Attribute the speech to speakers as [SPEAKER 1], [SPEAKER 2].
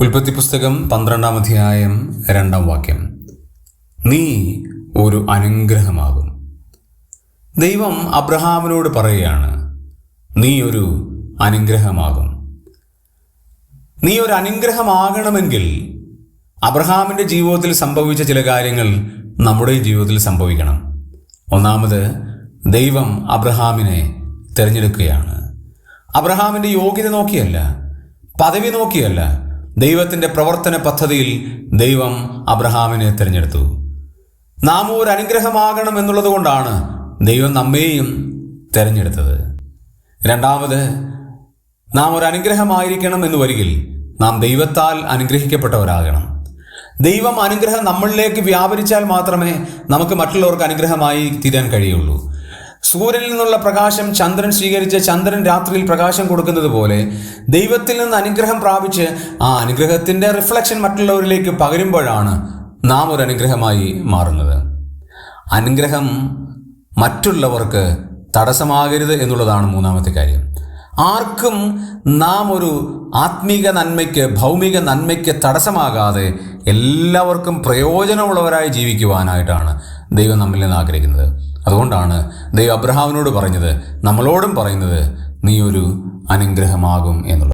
[SPEAKER 1] ഉൽപ്പത്തി പുസ്തകം പന്ത്രണ്ടാം അധ്യായം രണ്ടാം വാക്യം. നീ ഒരു അനുഗ്രഹമാകും. ദൈവം അബ്രഹാമിനോട് പറയുകയാണ് നീ ഒരു അനുഗ്രഹമാകും. നീ ഒരു അനുഗ്രഹമാകണമെങ്കിൽ അബ്രഹാമിന്റെ ജീവിതത്തിൽ സംഭവിച്ച ചില കാര്യങ്ങൾ നമ്മുടെ ജീവിതത്തിൽ സംഭവിക്കണം. ഒന്നാമത് ദൈവം അബ്രഹാമിനെ തിരഞ്ഞെടുക്കുകയാണ്. അബ്രഹാമിന്റെ യോഗ്യത നോക്കിയല്ല പദവി നോക്കിയല്ല ദൈവത്തിന്റെ പ്രവർത്തന പദ്ധതിയിൽ ദൈവം അബ്രഹാമിനെ തിരഞ്ഞെടുത്തു. നാം ഒരു അനുഗ്രഹമാകണം എന്നുള്ളത് കൊണ്ടാണ് ദൈവം നമ്മെയും തിരഞ്ഞെടുത്തത്. രണ്ടാമത് നാം ഒരു അനുഗ്രഹമായിരിക്കണം എന്ന് വരികിൽ നാം ദൈവത്താൽ അനുഗ്രഹിക്കപ്പെട്ടവരാകണം. ദൈവം അനുഗ്രഹം നമ്മളിലേക്ക് വ്യാപരിച്ചാൽ മാത്രമേ നമുക്ക് മറ്റുള്ളവർക്ക് അനുഗ്രഹമായി തീരാൻ കഴിയുള്ളൂ. സൂര്യനിൽ നിന്നുള്ള പ്രകാശം ചന്ദ്രൻ സ്വീകരിച്ച് ചന്ദ്രൻ രാത്രിയിൽ പ്രകാശം കൊടുക്കുന്നത് പോലെ ദൈവത്തിൽ നിന്ന് അനുഗ്രഹം പ്രാപിച്ച് ആ അനുഗ്രഹത്തിന്റെ റിഫ്ലക്ഷൻ മറ്റുള്ളവരിലേക്ക് പകരുമ്പോഴാണ് നാം ഒരു അനുഗ്രഹമായി മാറുന്നത്. അനുഗ്രഹം മറ്റുള്ളവർക്ക് തടസ്സമാകരുത് എന്നുള്ളതാണ് മൂന്നാമത്തെ കാര്യം. ആർക്കും നാം ഒരു ആത്മീക നന്മയ്ക്ക് ഭൗമിക നന്മയ്ക്ക് തടസ്സമാകാതെ എല്ലാവർക്കും പ്രയോജനമുള്ളവരായി ജീവിക്കുവാനായിട്ടാണ് ദൈവം നമ്മിൽ നിന്ന് ആഗ്രഹിക്കുന്നത്. അതുകൊണ്ടാണ് ദൈവം അബ്രഹാമിനോട് പറഞ്ഞത് നമ്മളോടും പറയുന്നത് നീ ഒരു അനുഗ്രഹമാകും എന്നുള്ളത്.